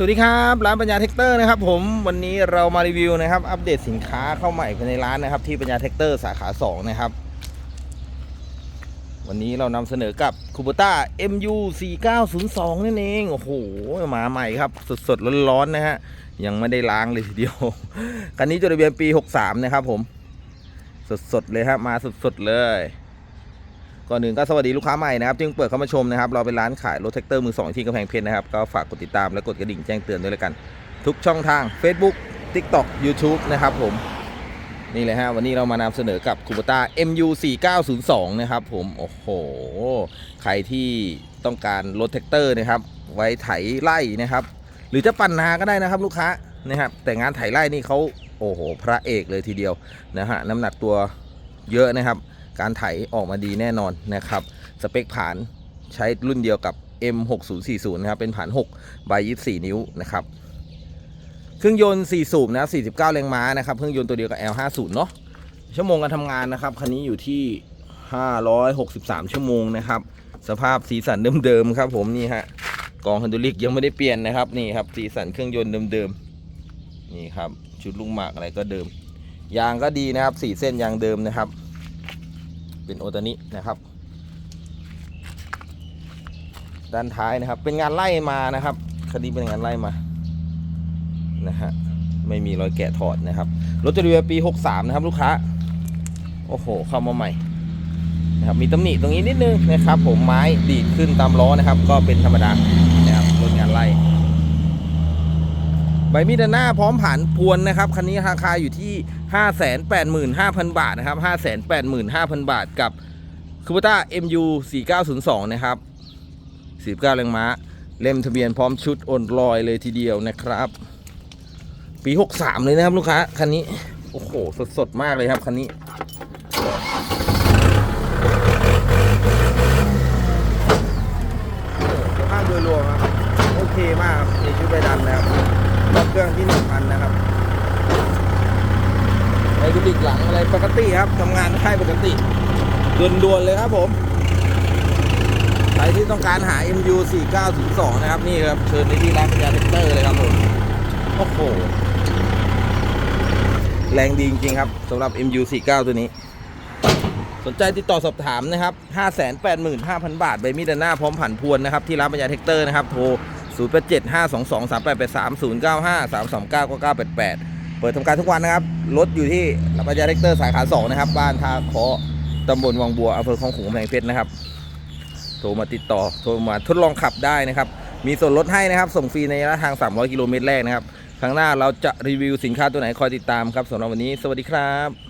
สวัสดีครับ ร้านปัญญาเทคเตอร์นะครับผมวันนี้เรามารีวิวนะครับ อัปเดตสินค้าเข้าใหม่ภายในร้านนะครับ ที่ปัญญาเทคเตอร์สาขา2นะครับ วันนี้เรานำเสนอกับคูปต้า MU 4902นั่นเองโอ้โหมาใหม่ครับ สดๆร้อนๆนะฮะยังไม่ได้ล้างเลยทีเดียว คันนี้จดทะเบียนปี 63 นะครับผม สดๆเลยครับมาสดๆเลย ก่อนหนึ่งก็สวัสดีลูกค้าใหม่นะครับที่เพิ่งเปิดเข้ามาชมนะครับเราเป็นร้านขายรถแท็กเตอร์มือสองที่กำแพงเพชรนะครับก็ฝากกดติดตามและกดกระดิ่งแจ้งเตือนด้วยแล้วกัน ทุกช่องทาง Facebook TikTok YouTube นะครับผมนี่เลยฮะวันนี้เรามานำเสนอกับคูปต้า MU 4902นะครับผมโอ้โห ใครที่ต้องการรถแท็กเตอร์นะครับ ไว้ไถไร่นะครับ หรือจะปั่นนาก็ได้นะครับลูกค้านะครับแต่งานไถไร่นี่เขาโอ้โห พระเอกเลยทีเดียวนะฮะน้ำหนักตัวเยอะนะครับ การไถออกมาดีแน่นอนนะครับ สเปคผ่านใช้รุ่นเดียวกับ M6040 นะครับเป็นผ่าน 6 ใบ 24 นิ้วนะครับ เครื่องยนต์ 4 สูบนะ 49 แรงม้านะครับ เครื่องยนต์ตัวเดียวกับ L50 เนาะชั่วโมงการทำงานนะครับ คันนี้อยู่ที่ 563 ชั่วโมงนะครับ สภาพสีสันเดิมๆครับผมนี่ฮะกองฮันดูลิกยังไม่ได้เปลี่ยนนะครับนี่ครับสีสันเครื่องยนต์เดิมๆนี่ครับชุดลูกหมากอะไรก็เดิมยางก็ดีนะครับสีเส้นยางเดิมนะครับ เป็นโอตานินะครับ ด้านท้ายนะครับ เป็นงานไล่มานะครับคดีเป็นงานไล่มานะฮะไม่มีรอยแกะถอดนะครับรถจะดูปี 63 นะครับ ลูกค้า โอ้โห เข้ามาใหม่นะครับมีตำหนิตรงนี้นิดนึงนะครับ ผมไม้ดีดขึ้นตามล้อนะครับ ก็เป็นธรรมดานะครับรถงานไล่ ใบมีดหน้าพร้อมผ่านพวนนะครับ คันนี้ราคาอยู่ที่ 585,000 บาทนะครับ 585,000 บาทกับคูปต้า MU 4902 นะครับ 49แรงม้า เล่มทะเบียนพร้อมชุดโอนลอยเลยทีเดียวนะครับ ปี 63 เลยนะครับลูกค้า คันนี้ โอ้โห สดๆมากเลยครับ คันนี้ภาพโดยรวมครับ โอเคมากครับในชุดใบดำนะค รับเครื่องที่หนึ่งพันนะครับไอดูดิกหลังอะไรปกติครับทำงานได้ปกติด่วนๆเลยครับผมใครที่ต้องการหา MU 4902นะครับ นี่ครับ เชิญไปที่ร้านปัญญาเทคเตอร์เลยครับผมโอ้โหแรงดีจริงๆครับสำหรับ MU 49ตัวนี้ สนใจติดต่อสอบถามนะครับ 585,000 บาทใบมีดาหน้าพร้อมผันพวนนะครับ ที่ร้านปัญญาเทคเตอร์นะครับ โทร 0 8 7 5 2 2 3 8 8 3 0 9 5 3 2 9 9 9 8 8 เปิดทำการทุกวันนะครับ รถอยู่ที่ร้านปัญญาเทคเตอร์สาขา2นะครับ บ้านท่าเคาะตำบลวังบัวอำเภอคลองขลุงกำแพงเพชรนะครับ โทรมาติดต่อ โทรมาทดลองขับได้นะครับ มีส่วนลดให้นะครับ ส่งฟรีในระยะทาง 300 กิโลเมตรแรกนะครับ ครั้งหน้าเราจะรีวิวสินค้าตัวไหนคอยติดตามครับสำหรับวันนี้ สวัสดีครับ